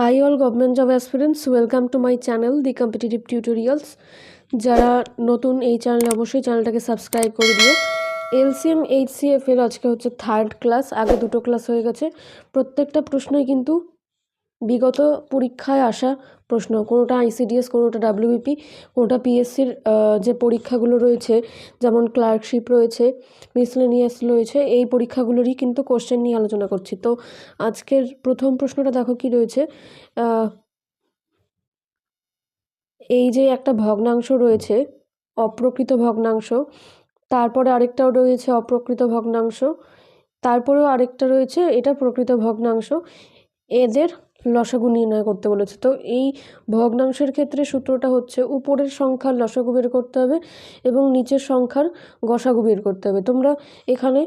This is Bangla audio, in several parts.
Hi all government job aspirants welcome to my channel the competitive tutorials যারা নতুন এই চ্যানেলে অবশ্যই চ্যানেলটাকে সাবস্ক্রাইব করে দিও। এলসিএম এইচসিএফ এর আজকে হচ্ছে থার্ড ক্লাস আগে দুটো ক্লাস হয়ে গেছে। প্রত্যেকটা প্রশ্নই কিন্তু বিগত পরীক্ষায় আসা প্রশ্ন, কোনোটা আইসিডিএস কোনোটা ডাব্লিউবিপি কোনোটা পিএসসির যে পরীক্ষাগুলো রয়েছে, যেমন ক্লার্কশিপ রয়েছে মিসলেনিয়াস রয়েছে, এই পরীক্ষাগুলোরই কিন্তু কোশ্চেন নিয়ে আলোচনা করছি। তো আজকের প্রথম প্রশ্নটা দেখো কি রয়েছে এই যে একটা ভগ্নাংশ রয়েছে, অপ্রকৃত ভগ্নাংশ, তারপরে আরেকটাও রয়েছে অপ্রকৃত ভগ্নাংশ, তারপরেও আরেকটা রয়েছে, এটা প্রকৃত ভগ্নাংশ, এদের লসাগু নির্ণয় করতে বলেছে। তো এই ভগ্নাংশের ক্ষেত্রে সূত্রটা হচ্ছে উপরের সংখ্যার লসাগু বের করতে হবে এবং নিচের সংখ্যার গসাগু বের করতে হবে। তোমরা এখানে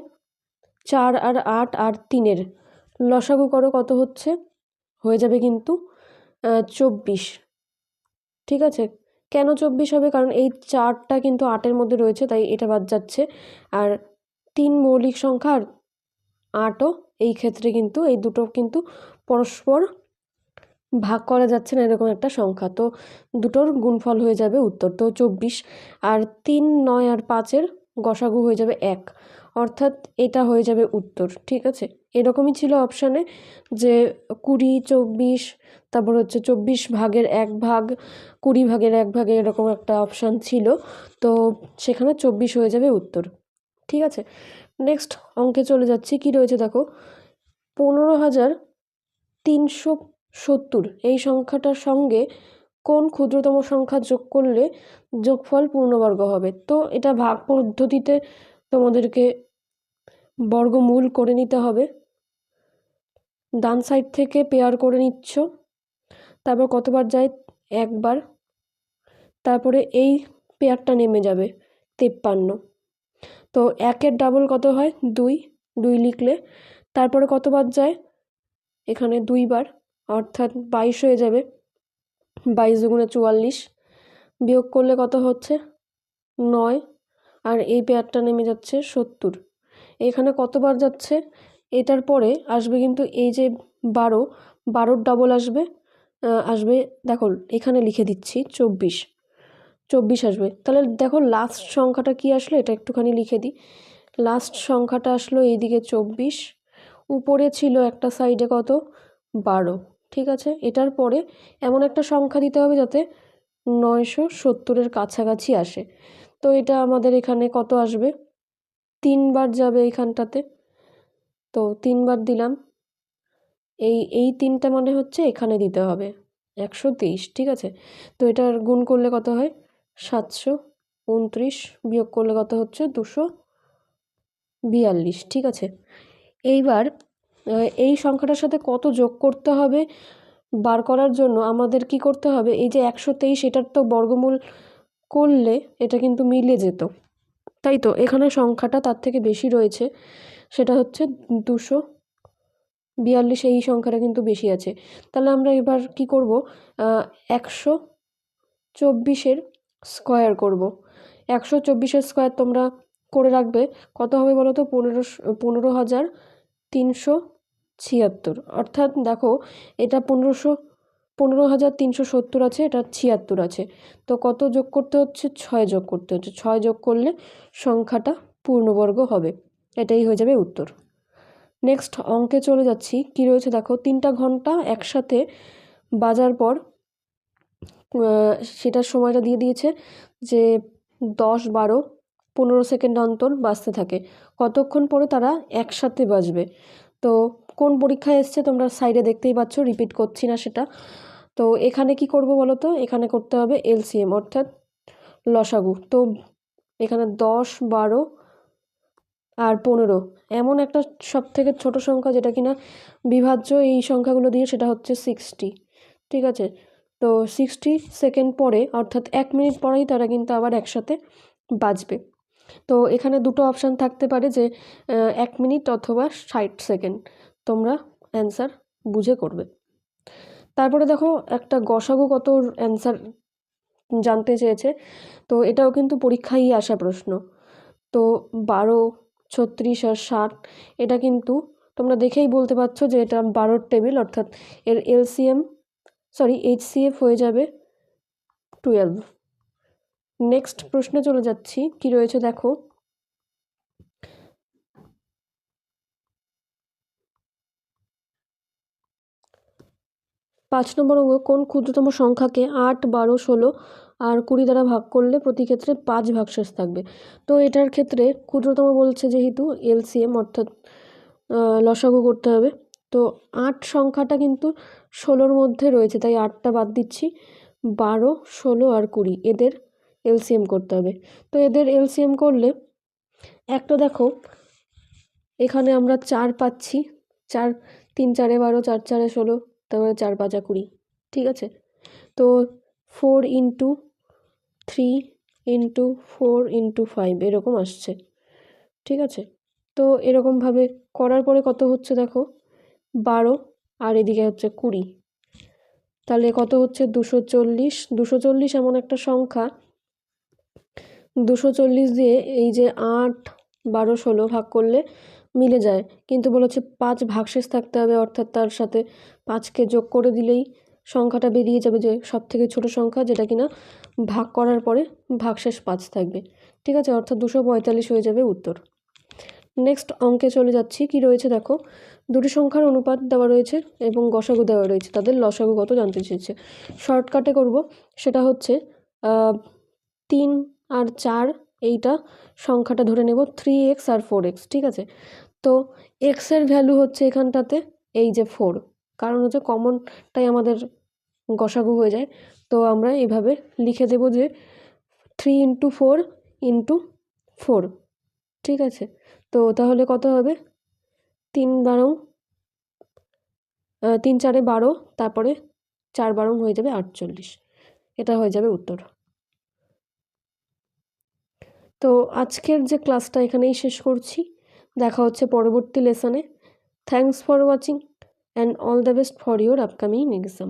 চার আর আট আর তিনের লসাগু করো, কত হচ্ছে? হয়ে যাবে কিন্তু চব্বিশ। ঠিক আছে? কেন চব্বিশ হবে? কারণ এই চারটা কিন্তু আটের মধ্যে রয়েছে, তাই এটা বাদ যাচ্ছে। আর তিন মৌলিক সংখ্যা আর আটও এই ক্ষেত্রে কিন্তু, এই দুটো কিন্তু পরস্পর ভাগ করা যাচ্ছে না, এরকম একটা সংখ্যা। তো দুটোর গুণফল হয়ে যাবে উত্তর, তো চব্বিশ। আর তিন, নয় আর পাঁচের গসাগু হয়ে যাবে এক। অর্থাৎ এটা হয়ে যাবে উত্তর, ঠিক আছে? এরকমই ছিল অপশানে যে কুড়ি, চব্বিশ, তারপর হচ্ছে চব্বিশ ভাগের এক ভাগ, কুড়ি ভাগের এক ভাগে এরকম একটা অপশান ছিল। তো সেখানে চব্বিশ হয়ে যাবে উত্তর, ঠিক আছে? নেক্সট অঙ্কে চলে যাচ্ছি, কি রয়েছে দেখো? পনেরো হাজার তিনশো সত্তর। এই সংখ্যাটার সঙ্গে কোন ক্ষুদ্রতম সংখ্যা যোগ করলে যোগফল পূর্ণবর্গ হবে? তো এটা ভাগ পদ্ধতিতে তোমাদেরকে বর্গমূল করে নিতে হবে। ডান সাইড থেকে পেয়ার করে নিচ্ছ। তারপর কতবার যায়? একবার। তারপরে এই পেয়ারটা নেমে যাবে, তেপ্পান্ন। তো একের ডাবল কত হয়? দুই। দুই লিখলে। তারপরে কতবার যায়? এখানে দুইবার। অর্থাৎ বাইশ হয়ে যাবে। বাইশ দুগুণে চুয়াল্লিশ। বিয়োগ করলে কত হচ্ছে? নয়। আর এই পেয়ারটা নেমে যাচ্ছে সত্তর। এখানে কতবার যাচ্ছে? এটার পরে আসবে কিন্তু এই যে বারো, বারোর ডাবল আসবে। আসবে, দেখো, এখানে লিখে দিচ্ছি চব্বিশ। চব্বিশ আসবে। তাহলে দেখো লাস্ট সংখ্যাটা কি আসলো? এটা একটুখানি লিখে দিই। লাস্ট সংখ্যাটা আসলো এইদিকে চব্বিশ। উপরে ছিল একটা সাইডে কত? বারো। ঠিক আছে? এটার পরে এমন একটা সংখ্যা দিতে হবে যাতে নয়শো সত্তরের কাছাকাছি আসে। তো এটা আমাদের এখানে কত আসবে? তিনবার যাবে এইখানটাতে তো তিনবার দিলাম। এই এই তিনটা মানে হচ্ছে এখানে দিতে হবে। একশো তেইশ, ঠিক আছে? তো এটার গুণ করলে কত হয়? সাতশো উনত্রিশ বিয়োগ করলে কত হচ্ছে? দুশো বিয়াল্লিশ, ঠিক আছে? এইবার এই সংখ্যাটার সাথে কত যোগ করতে হবে বার করার জন্য আমাদের কি করতে হবে? এই যে একশো তেইশ, এটার তো বর্গমূল করলে এটা কিন্তু মিলে যেত। তাই তো? এখানে সংখ্যাটা তার থেকে বেশি রয়েছে। সেটা হচ্ছে দুশো বিয়াল্লিশ, এই সংখ্যাটা কিন্তু বেশি আছে। তাহলে আমরা এবার কি করব? একশো চব্বিশের স্কোয়ার করব। একশো চব্বিশের স্কোয়ার তোমরা করে রাখবে। কত হবে বলো তো? পনেরো পনেরো হাজার তিনশো ছিয়াত্তর। অর্থাৎ দেখো, এটা পনেরোশো, পনেরো হাজার তিনশো সত্তর আছে, এটা ছিয়াত্তর আছে। তো কত যোগ করতে হচ্ছে? ছয় যোগ করতে হচ্ছে। ছয় যোগ করলে সংখ্যাটা পূর্ণবর্গ হবে। এটাই হয়ে যাবে উত্তর। নেক্সট অঙ্কে চলে যাচ্ছি। কি রয়েছে? দেখো, তিনটা ঘণ্টা একসাথে বাজার পর সেটার সময়টা দিয়ে দিয়েছে যে দশ বারো পনেরো সেকেন্ড অন্তর বাজতে থাকে। কতক্ষণ পরে তারা একসাথে বাজবে তো কোন পরীক্ষায় এসছে তোমরা সাইডে দেখতেই পাচ্ছ রিপিট করছি না সেটা। তো এখানে কি করব বলো তো এখানে করতে হবে এলসিএম অর্থাৎ লসাগু। তো এখানে দশ, বারো আর পনেরো। এমন একটা সব থেকে ছোটো সংখ্যা যেটা কিনা বিভাজ্য এই সংখ্যাগুলো দিয়ে সেটা হচ্ছে সিক্সটি ঠিক আছে? তো সিক্সটি সেকেন্ড পরে, অর্থাৎ এক মিনিট পরেই তারা কিন্তু আবার একসাথে বাজবে তো এখানে দুটো অপশান থাকতে পারে যে এক মিনিট অথবা ষাট সেকেন্ড তোমরা অ্যান্সার বুঝে করবে। তারপরে দেখো, একটা গসাগু কত অ্যান্সার জানতে চেয়েছে। তো এটাও কিন্তু পরীক্ষায় আসা প্রশ্ন। তো বারো, ছত্রিশ আর ষাট, এটা কিন্তু তোমরা দেখেই বলতে পারছ যে এটা বারোর টেবিল অর্থাৎ এর এলসিএম সরি এইচসিএফ হয়ে যাবে টুয়েলভ নেক্সট প্রশ্নে চলে যাচ্ছি। কি রয়েছে দেখো? পাঁচ নম্বর অঙ্গ কোন ক্ষুদ্রতম সংখ্যাকে আট, বারো, ষোলো আর কুড়ি দ্বারা ভাগ করলে প্রতি ক্ষেত্রে পাঁচ ভাগশেষ থাকবে? তো এটার ক্ষেত্রে ক্ষুদ্রতম বলছে যেহেতু এলসিএম, অর্থাৎ লসাগু করতে হবে। তো আট সংখ্যাটা কিন্তু ষোলোর মধ্যে রয়েছে, তাই আটটা বাদ দিচ্ছি। বারো, ষোলো আর কুড়ি, এদের এলসিএম করতে হবে। তো এদের এলসিএম করলে একটা দেখো, এখানে আমরা চার পাচ্ছি, চার, তিন চারে বারো, চার চারে ষোলো তারপরে চার পাঁচা কুড়ি, ঠিক আছে? তো four into three into four into five, এরকম আসছে, ঠিক আছে? তো এরকমভাবে করার পরে কত হচ্ছে দেখো? বারো, আর এদিকে হচ্ছে কুড়ি। তাহলে কত হচ্ছে? দুশো চল্লিশ। দুশো চল্লিশ এমন একটা সংখ্যা দুশো চল্লিশ দিয়ে এই যে আট, বারো, ষোলো ভাগ করলে মিলে যায়। কিন্তু বলেছে পাঁচ ভাগশেষ থাকতে হবে, অর্থাৎ তার সাথে পাঁচকে যোগ করে দিলেই সংখ্যাটা বেরিয়ে যাবে যে সব থেকে ছোটো সংখ্যা, যেটা কিনা ভাগ করার পরে ভাগশেষ পাঁচ থাকবে। ঠিক আছে, অর্থাৎ দুশো পঁয়তাল্লিশ হয়ে যাবে উত্তর। নেক্সট অঙ্কে চলে যাচ্ছি। কি রয়েছে দেখো? দুটি সংখ্যার অনুপাত দেওয়া রয়েছে এবং গসাগু দেওয়া রয়েছে। তাদের লসাগু কত জানতে চেয়েছে। শর্টকাটে করব। সেটা হচ্ছে তিন আর চার এইটা সংখ্যাটা ধরে নেব থ্রি এক্স আর ফোর এক্স ঠিক আছে? তো এক্সের ভ্যালু হচ্ছে এখানটাতে এই যে ফোর কারণ হচ্ছে কমনটাই আমাদের গসাগু হয়ে যায়। তো আমরা এইভাবে লিখে দেব যে three into four into four ঠিক আছে? তো তাহলে কত হবে? তিন বারং তিন চারে বারো, তারপরে চার বারং হয়ে যাবে আটচল্লিশ। এটা হয়ে যাবে উত্তর। তো আজকের যে ক্লাসটা এখানেই শেষ করছি। দেখা হচ্ছে পরবর্তী লেসনে thanks for watching and all the best for your upcoming exam